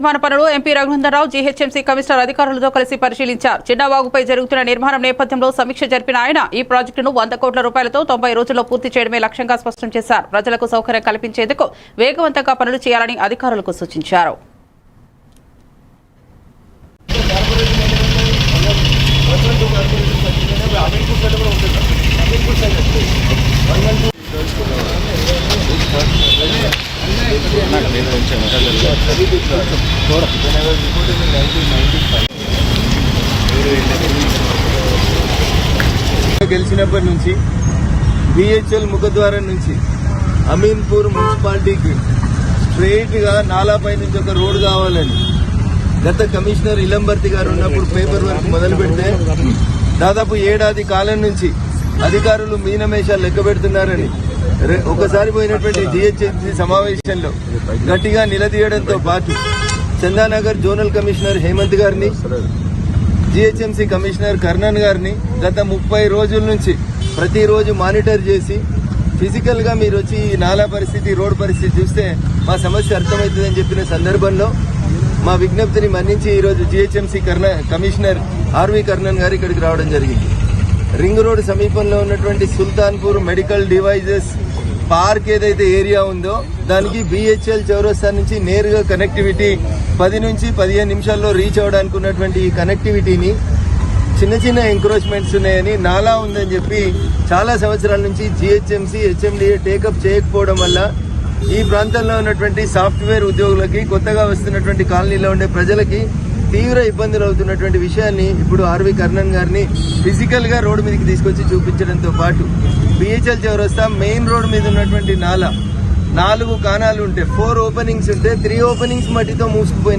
నిర్మాణ పనులు MP Raghunandan Rao GHMC commissioner అధికారులతో కలిసి పరిశీలించారు. చిన్నవాగుపై జరుగుతున్న నిర్మాణం నేపథ్యంలో సమీక్ష జరిపిన ఆయన ఈ ప్రాజెక్టును వంద కోట్ల రూపాయలతో తొంభై రోజుల్లో పూర్తి చేయడమే లక్ష్యంగా స్పష్టం చేశారు. ప్రజలకు సౌకర్యం కల్పించేందుకు వేగవంతంగా పనులు చేయాలని అధికారులకు సూచించారు. గెలిచినప్పటి నుంచి బిహెచ్ఎల్ ముఖద్వారం నుంచి అమీన్పూర్ మున్సిపాలిటీకి స్ట్రెయిట్గా నాలాపై నుంచి ఒక రోడ్డు కావాలని గత కమిషనర్ ఇలంబర్తి గారు ఉన్నప్పుడు పేపర్ వర్క్ మొదలు పెడితే దాదాపు ఏడాది కాలం నుంచి అధికారులు మీనమేషాలు లెక్క పెడుతున్నారని ఒకసారి పోయినటువంటి జిహెచ్ఎంసీ సమావేశంలో గట్టిగా నిలదీయడంతో పాటు చందానగర్ జోనల్ కమిషనర్ హేమంత్ గారిని జిహెచ్ఎంసీ కమిషనర్ కర్ణన్ గారిని గత ముప్పై రోజుల నుంచి ప్రతిరోజు మానిటర్ చేసి ఫిజికల్గా మీరు వచ్చి ఈ నాలా పరిస్థితి రోడ్ పరిస్థితి చూస్తే మా సమస్య అర్థమవుతుందని చెప్పిన సందర్భంలో మా విజ్ఞప్తిని మన్నించి ఈరోజు జిహెచ్ఎంసీ కర్ణ కమిషనర్ ఆర్వి కర్ణన్ గారు ఇక్కడికి రావడం జరిగింది. రింగ్ రోడ్ సమీపంలో ఉన్నటువంటి సుల్తాన్పూర్ మెడికల్ డివైజెస్ పార్క్ ఏదైతే ఏరియా ఉందో దానికి బిహెచ్ఎల్ చౌరస్తా నుంచి నేరుగా కనెక్టివిటీ పది నుంచి పదిహేను నిమిషాల్లో రీచ్ అవడానికి ఉన్నటువంటి ఈ కనెక్టివిటీని చిన్న చిన్న ఎంక్రోచ్మెంట్స్ ఉన్నాయని నాలా ఉందని చెప్పి చాలా సంవత్సరాల నుంచి జిహెచ్ఎంసీ హెచ్ఎండిఏ టేకప్ చేయకపోవడం వల్ల ఈ ప్రాంతంలో ఉన్నటువంటి సాఫ్ట్వేర్ ఉద్యోగులకి కొత్తగా వస్తున్నటువంటి కాలనీలో ఉండే ప్రజలకి తీవ్ర ఇబ్బందులు అవుతున్నటువంటి విషయాన్ని ఇప్పుడు ఆర్వి కర్ణన్ గారిని ఫిజికల్గా రోడ్డు మీదకి తీసుకొచ్చి చూపించడంతో పాటు బిహెచ్ఎల్ చౌరస్తా మెయిన్ రోడ్ మీద ఉన్నటువంటి నాల. నాలుగు కాణాలు ఉంటే ఫోర్ ఓపెనింగ్స్ ఉంటే త్రీ ఓపెనింగ్స్ మట్టితో మూసుకుపోయిన